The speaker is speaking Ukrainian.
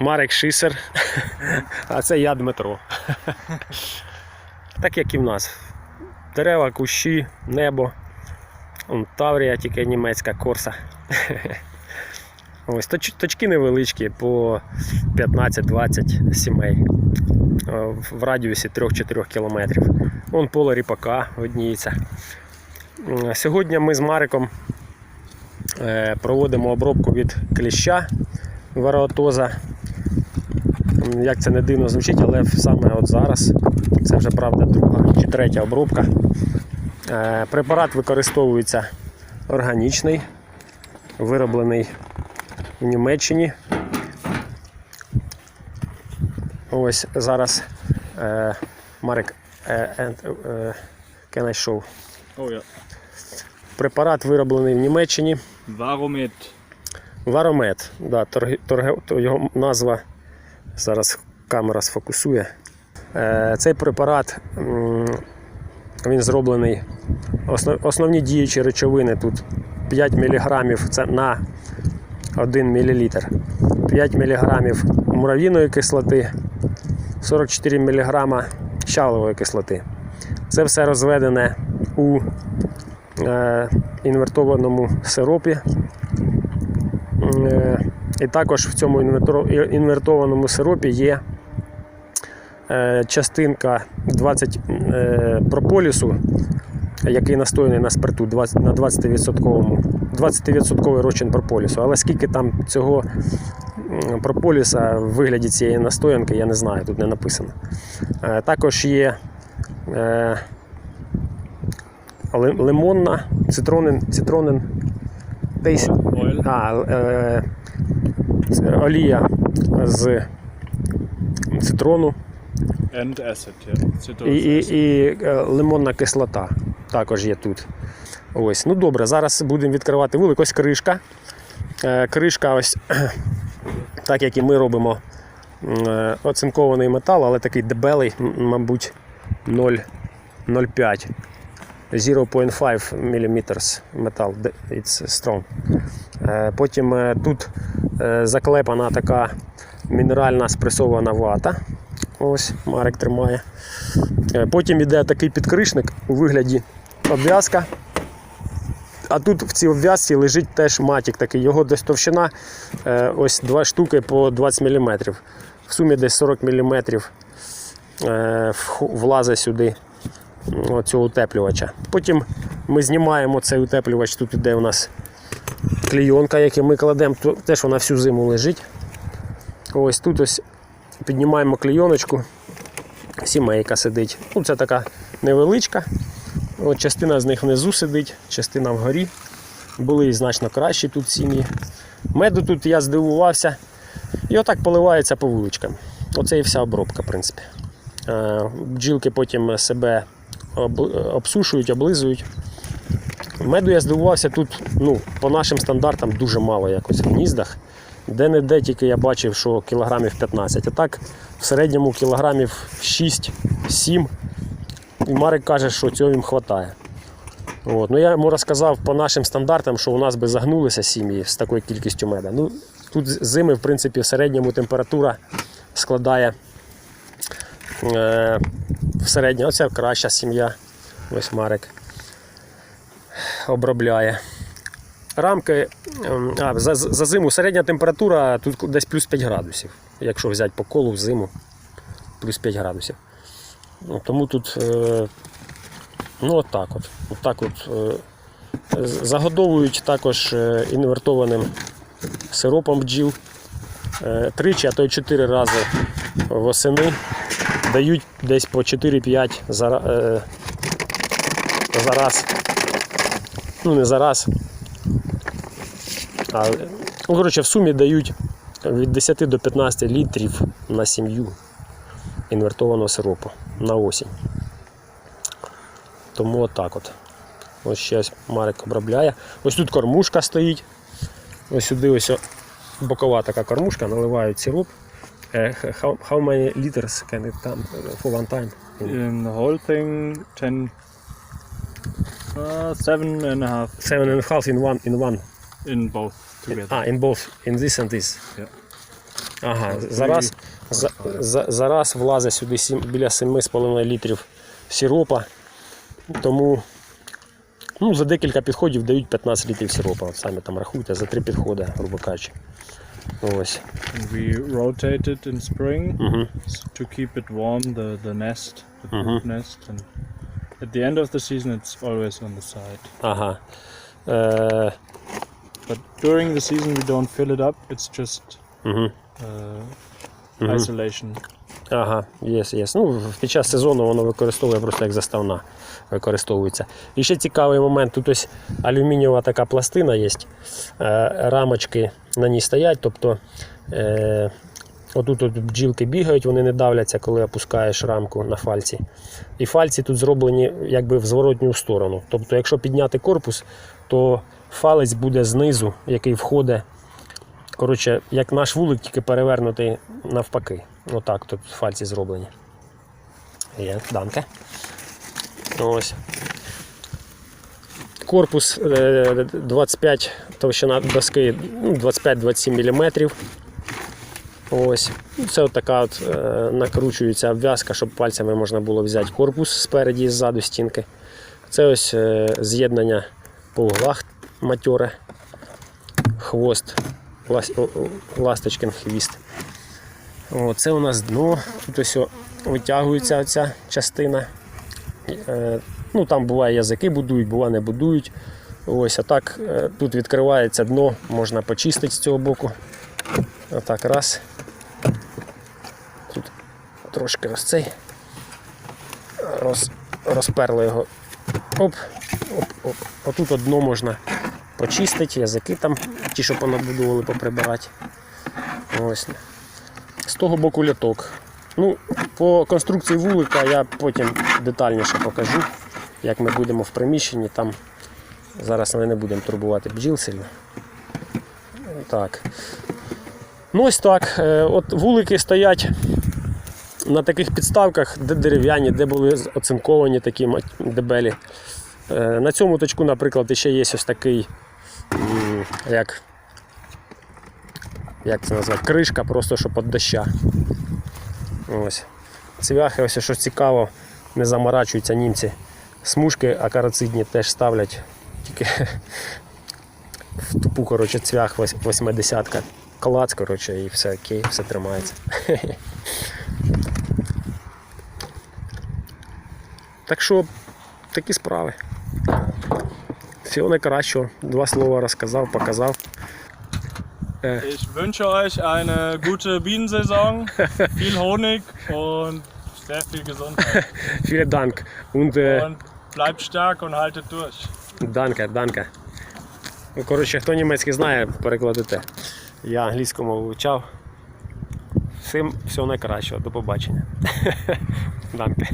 Марек Шисер, а це я Дмитро. Так як і в нас. Дерева, кущі, небо. Таврія, тільки німецька корса. Ось точ- точки невеличкі по 15-20 сімей е, в радіусі 3-4 кілометрів. Вон поле ріпака видніється. М, Сьогодні ми з Мариком е, проводимо обробку від кліща вароатоза. Як це не дивно звучить, але саме от зараз це вже правда друга чи третя обробка. Е, Препарат використовується органічний, вироблений в Німеччині. Ось зараз е, Марик е, е, can I show? Oh ja. Препарат вироблений в Німеччині. Varomet. Варомет. Да, торги, торги, то його назва зараз камера сфокусує. Е, цей препарат він зроблений. Основні діючі речовини тут 5 мг це на 1 мл. 5 мг мурав'їної кислоти, 44 мг щавлової кислоти. Це все розведене у е, інвертованому сиропі. І також в цьому інвертованому сиропі є е, частинка 20 е, прополісу, який настояний на спирту на 20%, 20% розчин прополісу. Але скільки там цього прополіса в вигляді цієї настоянки, я не знаю, тут не написано. Е, Також є лимонна, цитронин, цитронин десь Oil. а, е, олія з цитрону And acid. Citrus і, і, і е, лимонна кислота також є тут. Ось. Ну добре, зараз будемо відкривати вулик. Ось кришка. Е, Кришка, ось так як і ми робимо е, оцинкований метал, але такий дебелий, мабуть, 0, 0,5. 0,5 мм метал. It's strong. Потім тут заклепана така мінеральна спресована вата. Ось Марик тримає. Е, Потім йде такий підкришник у вигляді обв'язка. А тут в цій обв'язці лежить теж матік такий. Його десь товщина е, ось два штуки по 20 мм. В сумі десь 40 мм влазить сюди цього утеплювача. Потім ми знімаємо цей утеплювач. Тут іде у нас клійонка, яку ми кладемо, теж вона всю зиму лежить. Ось тут ось піднімаємо клійоночку. Сімейка сидить. Ну, це така невеличка. От частина з них внизу сидить, частина вгорі. Були значно кращі тут сім'ї. Меду тут я здивувався. І отак поливається по вуличкам. Оце і вся обробка, в принципі. Е, Бджілки потім себе обсушують, облизують. Меду я здивувався тут, ну, по нашим стандартам дуже мало якось в гніздах. Де-не-де тільки я бачив, що кілограмів 15. А так в середньому кілограмів 6-7. І Марик каже, що цього їм вистачає. От. Ну, я йому розказав по нашим стандартам, що у нас би загнулися сім'ї з такою кількістю меда. Ну, тут зими, в принципі, в середньому температура складає е, в середньому. Оце краща сім'я. Ось Марик обробляє. Рамки ем, а, за, за зиму середня температура тут десь плюс 5 градусів. Якщо взяти по колу в зиму, плюс 5 градусів. Ну, тому тут е, ну, от так от. От так от е, загодовують також е, інвертованим сиропом бджіл. Тричі, а то й чотири рази восени дають десь по 4-5 за, за раз. Ну, не за раз. А, ну, коротше, в сумі дають від 10 до 15 літрів на сім'ю інвертованого сиропу на осінь. Тому отак от. Ось ще Марик обробляє. Ось тут кормушка стоїть. Ось сюди ось бокова така кормушка, наливають сироп. Е, How, how many liters can it come for one time? In whole thing, 10. Uh, seven and a half Seven and a half in one in one. in both together. Ah, in both, in this and this. Yeah. Ага, зараз, за, за, зараз влазить сюди сім, біля 7,5 літрів сиропа. Тому ну, за декілька підходів дають 15 літрів сиропа. От самі там рахуйте, за три підходи, грубо кажучи. Ось. And we rotate it in spring Угу. s- to keep it warm, the, the nest, the Mhm. brood nest. And at the end of the season, it's always on the side. Ага. Е, But during the season, we don't fill it up. It's just угу. uh, Mhm. isolation. Ага, єс, єс. Ну, під час сезону воно використовує просто як заставна використовується. І ще цікавий момент, тут ось алюмінієва така пластина є, е, рамочки на ній стоять, тобто е, отут от бджілки бігають, вони не давляться, коли опускаєш рамку на фальці. І фальці тут зроблені якби в зворотню сторону. Тобто, якщо підняти корпус, то фалець буде знизу, який входить Коротше, як наш вулик, тільки перевернутий навпаки. Отак тут фальці зроблені. Є, данке. Ось. Корпус е, 25, товщина доски ну, 25-27 мм. Ось. Це от така от, е, накручується обв'язка, щоб пальцями можна було взяти корпус спереді і ззаду стінки. Це ось е, з'єднання по углах матьоре. Хвост ласточкин хвіст. О, це у нас дно. Тут ось витягується оця частина. Е, ну, там буває язики будують, буває не будують. Ось, а так тут відкривається дно, можна почистити з цього боку. Отак, раз. Трошки ось цей. Роз, розперли його. Оп, оп, оп. Отут от дно можна почистити, язики там, ті, що понабудували, поприбирати. Ось. З того боку ляток. Ну, по конструкції вулика я потім детальніше покажу, як ми будемо в приміщенні. Там зараз ми не будемо турбувати бджіл сильно. Так. Ну ось так. Е, От вулики стоять на таких підставках, де дерев'яні, де були оцинковані такі дебелі. Е, На цьому точку, наприклад, ще є ось такий, як, як це назвати, кришка, просто щоб від доща. Ось. Цвяхи, ось що цікаво, не заморачуються німці. Смужки акарацидні теж ставлять, тільки в тупу коротше, цвях 80-ка. Клац, коротше, і все окей, все тримається. Так що такі справи. Всього найкращого. Два слова розказав, показав. Ich wünsche euch eine gute Bienensaison, viel Honig und sehr viel Gesundheit. Vielen Dank. Und, е, Und bleibt stark und haltet durch. Данке, данке. Ну, коротше, хто німецький знає, перекладете. Я англійську мову вивчав. Всім всього найкращого. До побачення. Данке.